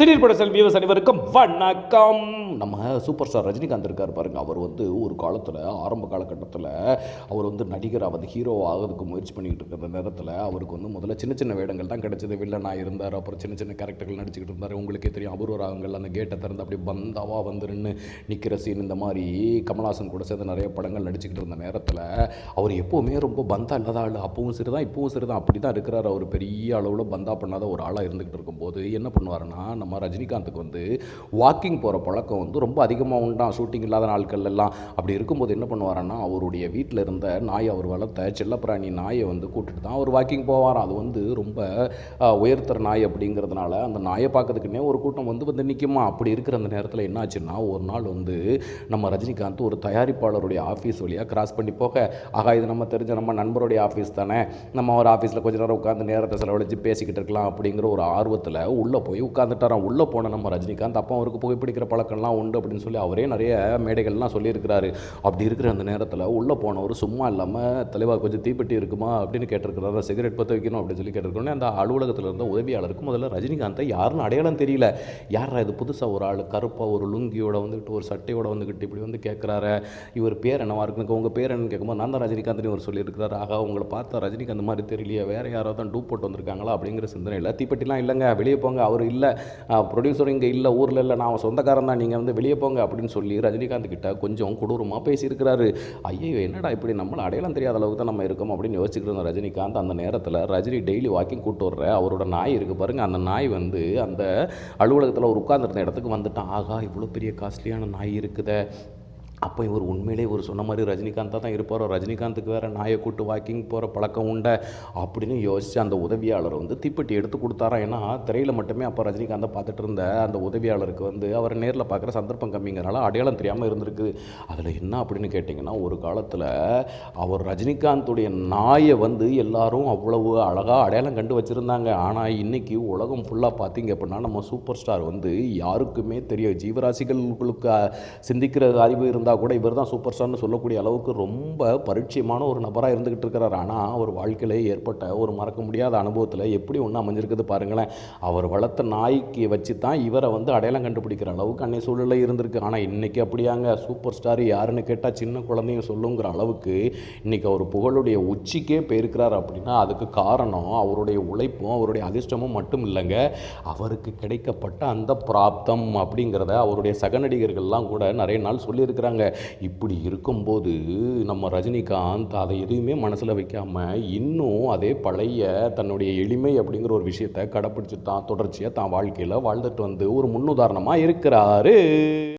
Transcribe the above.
சிறீர் பட செல்வியவஸ் அனைவருக்கும் வணக்கம். நம்ம சூப்பர் ஸ்டார் ரஜினிகாந்த் இருக்கார் பாருங்க. அவர் வந்து ஒரு காலத்தில் ஆரம்ப காலகட்டத்தில் அவர் வந்து நடிகராக வந்து ஹீரோ ஆகிறதுக்கு முயற்சி பண்ணிக்கிட்டு இருக்கிற நேரத்தில் அவருக்கு வந்து முதல்ல சின்ன சின்ன வேடங்கள் தான் கிடைச்சது. வில்லனாக இருந்தார் அப்புறம் சின்ன சின்ன கேரக்டர்கள் நடிச்சுக்கிட்டு இருந்தார். உங்களுக்கே தெரியும் அபூர்வ ராகங்கள் அந்த கேட்டை திறந்து அப்படியே பந்தாவாக வந்து நின்று நிற்கிற சீன் இந்த மாதிரி கமல்ஹாசன் கூட சேர்ந்து நிறைய படங்கள் நடிச்சுக்கிட்டு இருந்த நேரத்தில் அவர் எப்போவுமே ரொம்ப பந்தா இல்லாத ஆள். அப்பவும் சரி தான் இப்பவும் சரி தான் அப்படி தான் இருக்கிறார். அவர் பெரிய அளவில் பந்தா பண்ணாத ஒரு ஆளாக இருந்துக்கிட்டு இருக்கும்போது என்ன பண்ணுவாருன்னா நம்ம ரஜினிகாந்துக்கு வந்து வாக்கிங் போகிற பழக்கம் வந்து ரொம்ப அதிகமாக உண்டான் ஷூட்டிங் இல்லாத நாட்கள் எல்லாம் அப்படி இருக்கும்போது என்ன பண்ணுவாருன்னா அவருடைய வீட்டில் இருந்த நாய் அவர் வளர்த்த செல்லப்பிராணி நாயை வந்து கூட்டிட்டு தான் அவர் வாக்கிங் போவாராம். அது வந்து ரொம்ப ஆஹ், நாய் அப்படிங்கிறதுனால அந்த நாயை பார்க்கறதுக்குன்னே ஒரு கூட்டம் வந்து வந்து நிற்குமா அப்படி இருக்கிற அந்த நேரத்தில் என்னாச்சுன்னா ஒரு நாள் வந்து நம்ம ரஜினிகாந்த் ஒரு தயாரிப்பாளருடைய ஆஃபீஸ் வழியாக கிராஸ் பண்ணி போக ஆகா இது நம்ம தெரிஞ்ச நம்ம நண்பருடைய ஆஃபீஸ் தானே. நம்ம ஒரு ஆஃபீஸில் கொஞ்ச நேரம் உட்காந்து நேரத்தை செலவழித்து பேசிக்கிட்டு இருக்கலாம். அப்படிங்கிற ஒரு ஆர்வத்தில் உள்ளே போய் உட்காந்துட்டாராம் உள்ளே போன நம்ம ரஜினிகாந்த் அப்போ அவருக்கு புகைப்பிடிக்கிற பழக்கம்லாம் உண்டு அப்படின்னு சொல்லி அவரே நிறைய மேடைகள்லாம் சொல்லியிருக்கிறாரு. அப்படி இருக்கிற அந்த நேரத்தில் உள்ளே போனவர் சும்மா இல்லாமல் தலைவா கொஞ்சம் தீப்பெட்டி இருக்குமா? அப்படின்னு கேட்டிருக்கிறாரு. சிகரெட் பற்ற வைக்கணும் அப்படின்னு சொல்லி கேட்டிருக்கோன்னே அந்த அலுவலகத்தில் இருந்த உதவியாளருக்கு முதல்ல ரஜினிகாந்தை யாருன்னு அடையாளம் தெரியல. யாரா இது? புதுசாக ஒரு ஆள் கருப்பாக ஒரு லுங்கியோட வந்துக்கிட்டு ஒரு சட்டையோட வந்துக்கிட்டு இப்படி வந்து கேட்குறாரு. இவர் பேர் என்னவா இருக்குன்னு உங்கள் பேர் என்னன்னு கேட்கும்போது நான் தான் ரஜினிகாந்த்னு இவர் சொல்லியிருக்கிறாரு. ஆகா உங்களை பார்த்தா ரஜினிகாந்த் மாதிரி தெரியலையே வேறு யாராவது தான் டூப் போட்டு வந்திருக்காங்களா? அப்படிங்கிற சிந்தனையில் தீப்பெட்டிலாம் இல்லைங்க வெளியே போங்க. அவர் இல்லை. ப்ரொடியூசர் இங்கே இல்லை ஊரில் இல்லை நான் அவன் சொந்தக்காரன் தான் நீங்கள் வந்து வெளியே போங்க அப்படின்னு சொல்லி ரஜினிகாந்த் கிட்ட கொஞ்சம் கொடூரமாக பேசியிருக்கிறாரு. ஐயோ என்னடா இப்படி நம்மளை அடையாளம் தெரியாத அளவுக்கு தான் நம்ம இருக்கோம் அப்படின்னு யோசிச்சுக்கிட்டு இருந்த ரஜினிகாந்த் அந்த நேரத்தில் ரஜினி டெய்லி வாக்கிங் கூட்டு வர்ற அவரோட நாய் இருக்குது பாருங்கள் அந்த நாய் வந்து அந்த அலுவலகத்தில் ஒரு உட்காந்துருந்த இடத்துக்கு வந்துட்டான். ஆகா இவ்வளோ பெரிய காஸ்ட்லியான நாய் இருக்குதே. அப்போ இவர் உண்மையிலே இவர் சொன்ன மாதிரி ரஜினிகாந்தாக தான் இருப்பாரோ? ரஜினிகாந்துக்கு வேறு நாயை கூட்டு வாக்கிங் போகிற பழக்கம் உண்டை? அப்படின்னு யோசித்து அந்த உதவியாளர் வந்து தீப்பெட்டி எடுத்து கொடுத்தாரா? ஏன்னா திரையில் மட்டுமே அப்போ ரஜினிகாந்தை பார்த்துட்டு இருந்த அந்த உதவியாளருக்கு வந்து அவரை நேரில் பார்க்குற சந்தர்ப்பம் கம்மிங்கிறனால அடையாளம் தெரியாமல் இருந்திருக்கு. அதில் என்ன அப்படின்னு கேட்டிங்கன்னா ஒரு காலத்தில் அவர் ரஜினிகாந்துடைய நாயை வந்து எல்லாரும் அவ்வளவு அழகாக அடையாளம் கண்டு வச்சுருந்தாங்க. ஆனால் இன்றைக்கி உலகம் ஃபுல்லாக பார்த்தீங்க அப்படின்னா நம்ம சூப்பர் ஸ்டார் வந்து யாருக்குமே தெரியும் ஜீவராசிகளுக்கு சிந்திக்கிற அறிவு இருந்தால் கூட இவர் தான் சூப்பர் ஸ்டார்னு சொல்லக்கூடிய அளவுக்கு ரொம்ப பரிச்சயமான ஒரு நபராக இருந்துக்கிட்டு இருக்கிறார். ஆனால் அவர் வாழ்க்கையிலே ஏற்பட்ட ஒரு மறக்க முடியாத அனுபவத்தில் எப்படி ஒன்று அமைஞ்சிருக்குது பாருங்களேன். அவர் வளர்த்த நாய்க்கு வச்சு தான் இவரை வந்து அடையாளம் கண்டுபிடிக்கிற அளவுக்கு அன்னை சூழ்நிலை இருந்திருக்கு. ஆனால் இன்றைக்கி அப்படியாங்க? சூப்பர் ஸ்டார் யாருன்னு கேட்டால் சின்ன குழந்தையும் சொல்லுங்கிற அளவுக்கு இன்றைக்கி அவர் புகழுடைய உச்சிக்கே போயிருக்கிறார் அப்படின்னா அதுக்கு காரணம் அவருடைய உழைப்பும் அவருடைய அதிர்ஷ்டமும் மட்டும் இல்லைங்க. அவருக்கு கிடைக்கப்பட்ட அந்த பிராப்தம் அப்படிங்கிறத அவருடைய சக நடிகர்கள்லாம் கூட நிறைய நாள் சொல்லியிருக்கிறாங்க. இப்படி இருக்கும்போது நம்ம ரஜினிகாந்த் அதை எதுவுமே மனசில் வைக்காம இன்னும் அதே பழைய தன்னுடைய எளிமை அப்படிங்கிற ஒரு விஷயத்தை கடைப்பிடிச்சு தான் தொடர்ச்சியாக தான் வாழ்க்கையில் வாழ்ந்துட்டு வந்து ஒரு முன்னுதாரணமாக இருக்கிறாரு.